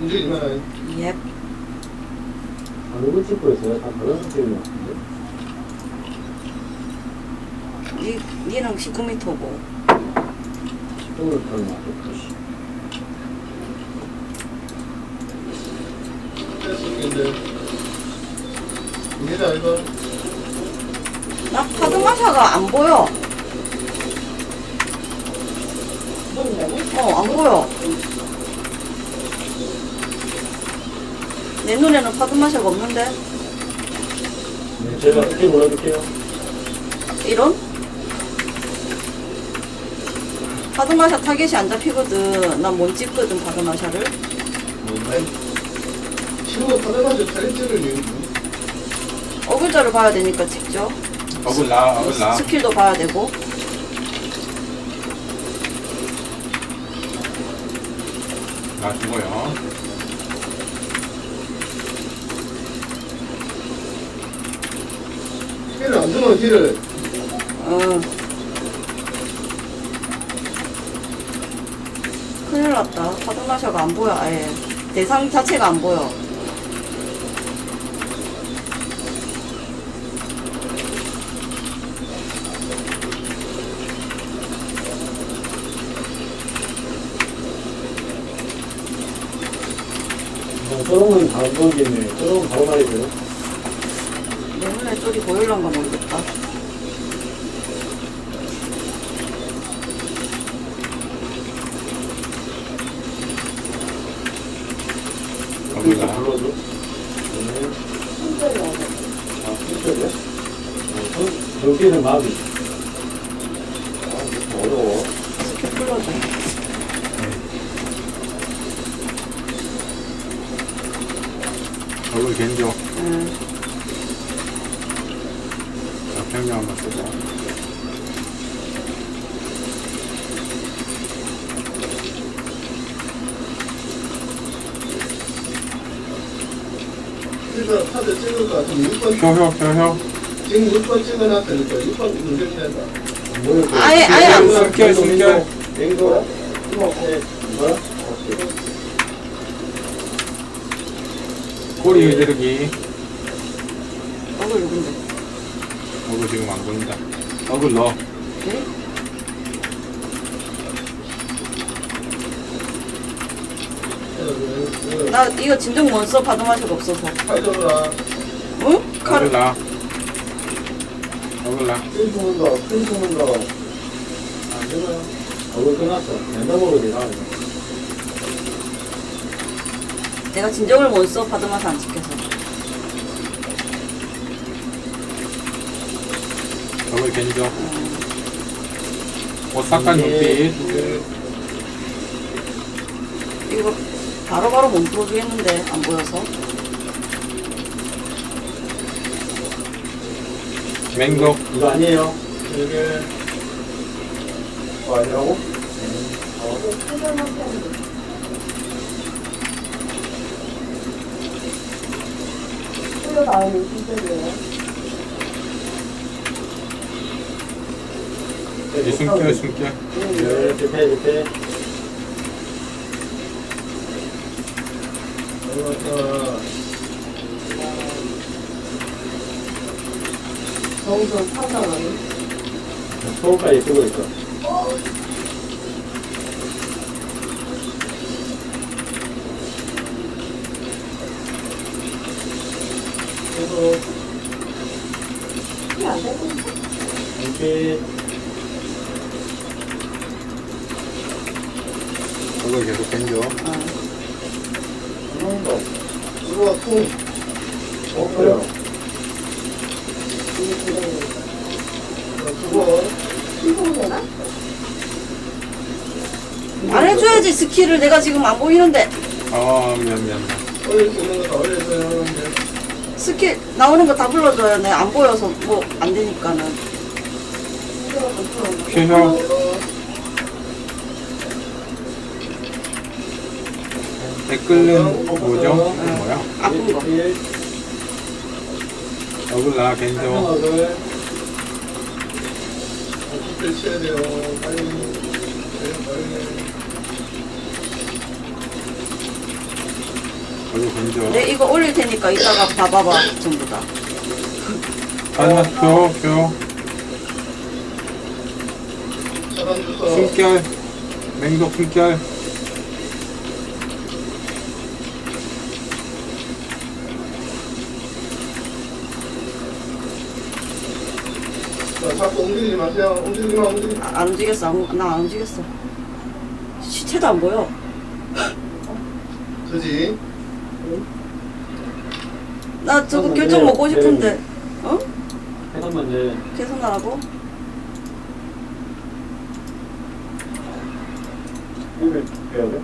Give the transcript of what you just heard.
움직이지만 예. 아, 찍고 있어요? 다 다른 찍는 것 같은데? 니, 니는 19m고. 10분을 타는 것 같아. 이해다 이거 나 파드마샤가 안 보여. 어, 안 보여. 내 눈에는 파드마샤가 없는데? 네, 제가 스킬 올려줄게요. 이런? 파드마샤 타겟이 안 잡히거든. 난 못 찍거든, 파드마샤를. 아니 친구가 받아가지고 내는 어글자를 봐야 되니까 찍죠. 어글라 어글라 스킬도 봐야 되고. 나 죽어요 힐을 안 주면 힐을 응. 큰일 났다. 파드마샤가 안 보여, 아예. 대상 자체가 안 보여. 어, 저런 건 다안 보이겠네. 저런 건 바로 가야 돼요. 내 눈에 쪽이 보일란가 모르겠다. 어글라 불러줘. 아, 여기는 마비. 아, 좀 어려워. 스킬 풀러줘. 어글 겐조 응. 자 평경 한번 쓰고 그래서 카드 찍을 것 같으면 6번 효효 효효 지금 6번 찍어놨으니까 6번 문제이 된다 뭐야, 그거? 아예, 아예 숨겨. 맹도. 오케이. 뭐야? 꼬리 흐르기 어글 누군데? 어글 지금 안 보인다 어글 넣어 네? 나 이거 진정 몬스터 파드마샤가 없어서. 팔더라 응? 칼, 어글라 어글라 큰 죽는다, 큰 죽는다. 안 되나요? 얼굴 끝났어. 랜덤으로 내가. 내가 진정을 몬스터 파드마샤 안 지켜서. 겐조 음. 오싹한 눈빛 이거 바로바로 못 풀어주겠는데, 안 보여서. 맹독 이거 아니에요. 이게 이거 아니라고? 이 숨겨 숨겨 네, 밑에, 밑에. 이거 소금까지 쓰고 있어. 그래서 눈빛. 어글 계속 겐조 어. 한번더 들어와 통 어, 그래요. 그거 안 해줘야지, 스킬을 내가 지금 안 보이는데. 어 미안 미안 있는 거 하는데 스킬 나오는 거 다 불러줘야 돼. 안 보여서 뭐 안 되니까는. 효효 댓글은 뭐죠? 뭐야? 어글라 겐조 얼굴 건져. 내 이거 올릴 테니까 이따가 봐봐봐 전부 다. 차단 주소. 숨결. 맹독 숨결. 자, 자꾸 움직이지 마세요. 움직이지 마, 움직이지 마. 아, 안 움직였어. 나 안 움직였어. 시체도 안 보여. 그지? 나 저거 어, 결정 네, 먹고 네. 싶은데. 어? 해놓으면 이제 계속 나라고? 이걸 빼야 돼?